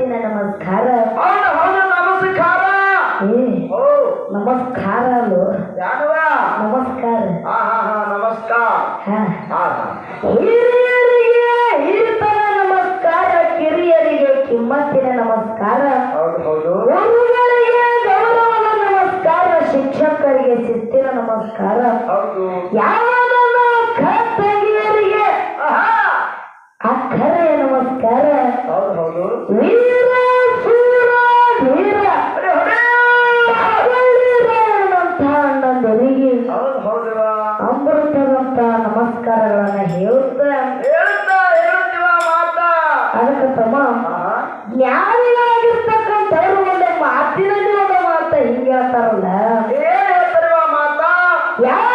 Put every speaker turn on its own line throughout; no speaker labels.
ಮಾತಿನ
ನಮಸ್ಕಾರ. ನಮಸ್ಕಾರ. ನಮಸ್ಕಾರ ಅಲ್ಲೋ. ನಮಸ್ಕಾರ.
ಹಿರಿಯರಿಗೆ ಹಿರಿತನ ನಮಸ್ಕಾರ ಕಿರಿಯರಿಗೆ ಕಿಮ್ಮತ್ತಿನ ನಮಸ್ಕಾರ. ಗುರುಗಳಿಗೆ ಗೌರವನ ನಮಸ್ಕಾರ ಶಿಕ್ಷಕರಿಗೆ ಶಿಸ್ತಿನ ನಮಸ್ಕಾರ. ಯಾವ ತಮ್ಮ ಜ್ಞಾನಿಗಳಾಗಿರ್ತಕ್ಕಂಥವ್ರು ಒಂದು ಮಾತಿನಲ್ಲಿ ಒಂದು ಮಾತ ಹಿಂಗ ಹೇಳ್ತಾರಲ್ಲ?
ಮಾತಾ? ಯಾವ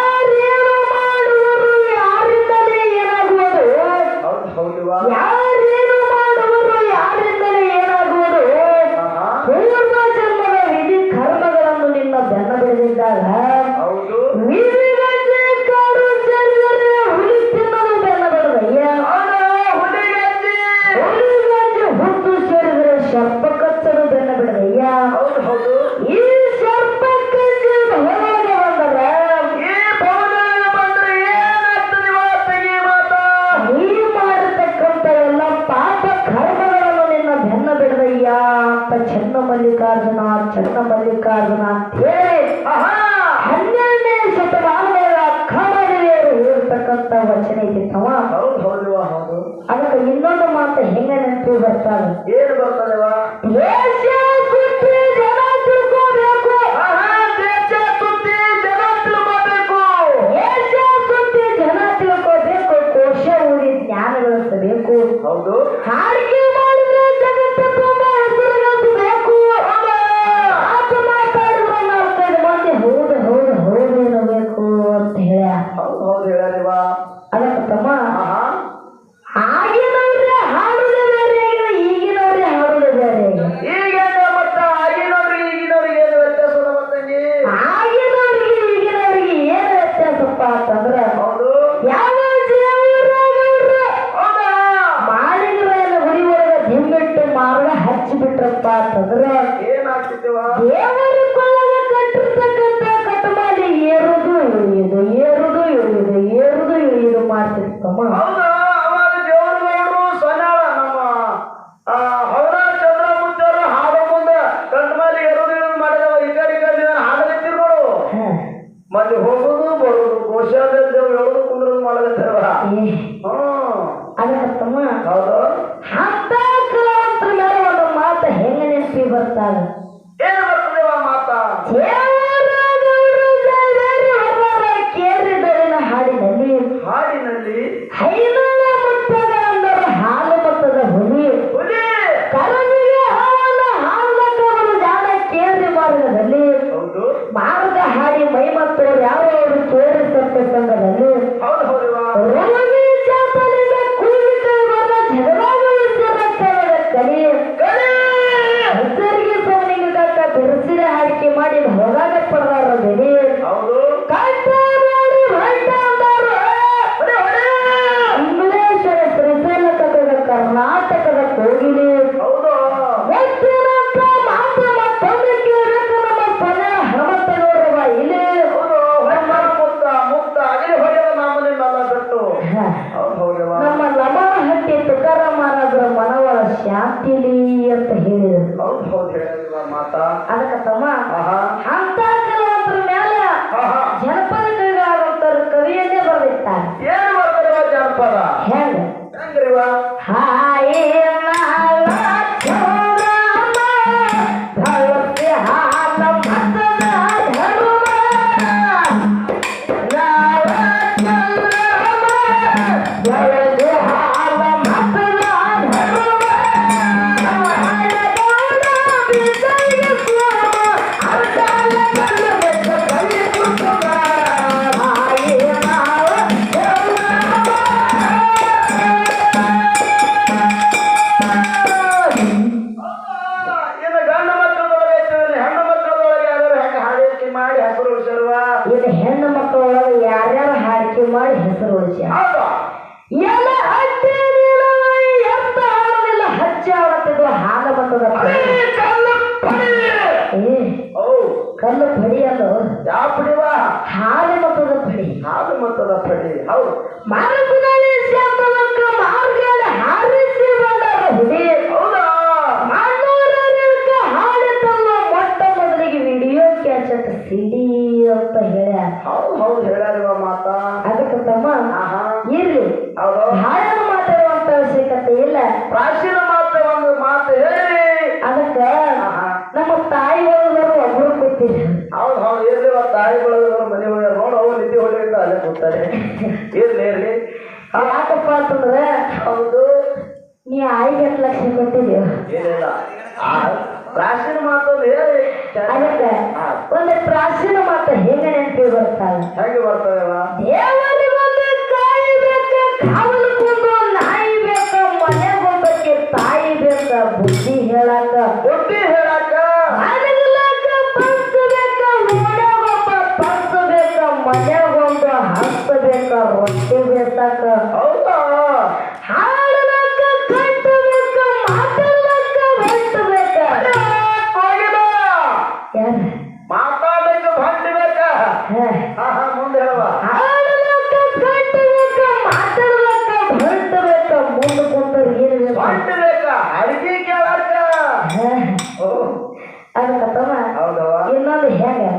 ಇದ್ದಿತ್ತವ ಸಮಾಧಾನ
ಅದಕ್ಕೆ ಇನ್ನೊಂದು ಮಾತು ಹೆಂಗ ಬರ್ತಾನೆ.
ಏನು
ಬರ್ತದೆ ವಾ 好不好？ಶಾಂತಿಲಿ ಅಂತ ಹೇಳಿದ್ರು.
ಹೌದು ಹೌದು ಮಾತಾ?
ಅದಕ್ಕೆ
ಅಲ್ಲ ಪಡಿ
ಅಲ್ಲೋ ಯಾವ ಪಡಿವ
ಹಾಲು ಮತದ ಪಡಿ.
ಹಾಲು ಮತದ ಪಡಿ. ಹೌದು.
ಮಾರ್ಗದಲ್ಲಿ
ಹೌದಾ?
ವಿಡಿಯೋ ಸಿಡಿ
ಹೌದು ಹೌದು.
ಅದಕ್ಕೆ ತಮ್ಮ ಇರ್ಲಿ.
ಹೌದು.
ಮಾತಾಡುವಂತ ಅವಶ್ಯಕತೆ ಇಲ್ಲ.
ಪ್ರಾಚೀನ ಕೂತಾರೆ ಇರ್ಲಿ ಇರ್ಲಿ.
ಯಾಕಪ್ಪ ಅಂತಂದ್ರೆ
ಹೌದು
ನೀ ಆಯ್ಕೆ ಎಷ್ಟು ಲಕ್ಷ ಕೊಟ್ಟಿದ್ಯೋ?
ಏನಿಲ್ಲ. ಪ್ರಾಚೀನ ಮಾತು ಹೇಳಿ
ಅದಕ್ಕೆ. ಒಂದು ಪ್ರಾಚೀನ ಮಾತು ಹೆಂಗ ನೆನಪಿ ಬರ್ತಾಳೆ
ಹೇಗೆ ಬರ್ತದವ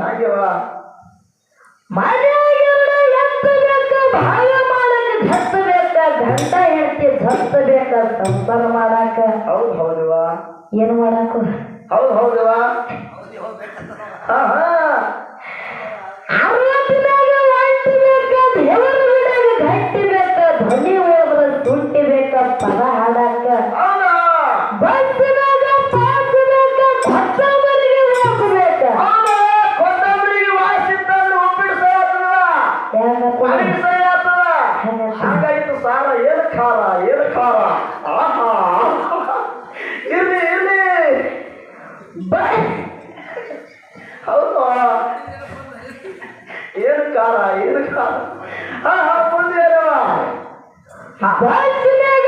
ಹೆಂಗ
ಹಾಗೆವ
ಮನೆಯಾಗೆಲ್ಲ ಎತ್ತಬೇಕ ಭಾಗ ಮಾಡಕ ಘತ್ತಬೇಕ ಗಂಡ ಹೆಂಡತಿ ಝತ್ತಬೇಕ ಸಂಸಾರ ಮಾಡಾಕ.
ಹೌದು ಹೌದವ್ವ
ಏನು ಮಾಡಾಕ
ಹೌದು ಹೌದವ ಹಾ ಹಾ ಖಾರ ಏನು ಖಾರ ಆಹಾ. ಇರ್ಲಿ ಇರ್ಲಿ. ಹೌದು. ಏನು ಖಾರ ಏನು ಖಾರ ಹಾ ಹಾ ಮುಂದೆ ಏನವ
ಬಸ್ಸಿನಾಗ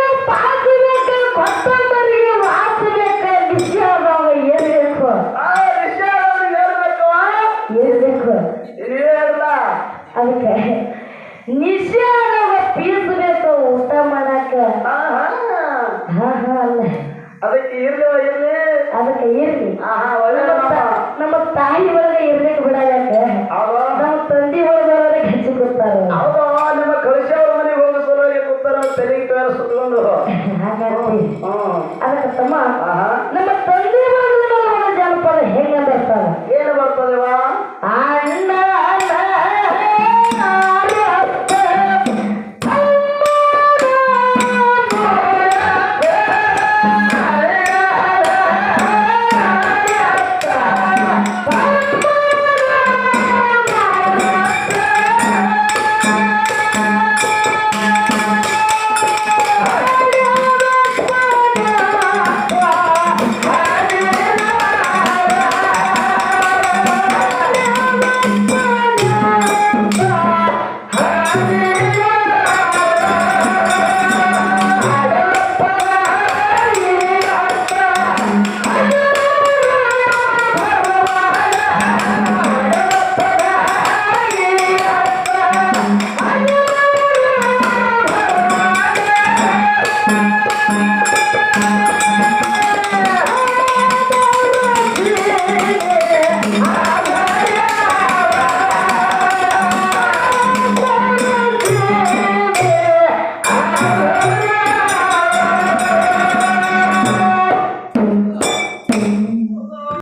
ஆனா
அவர்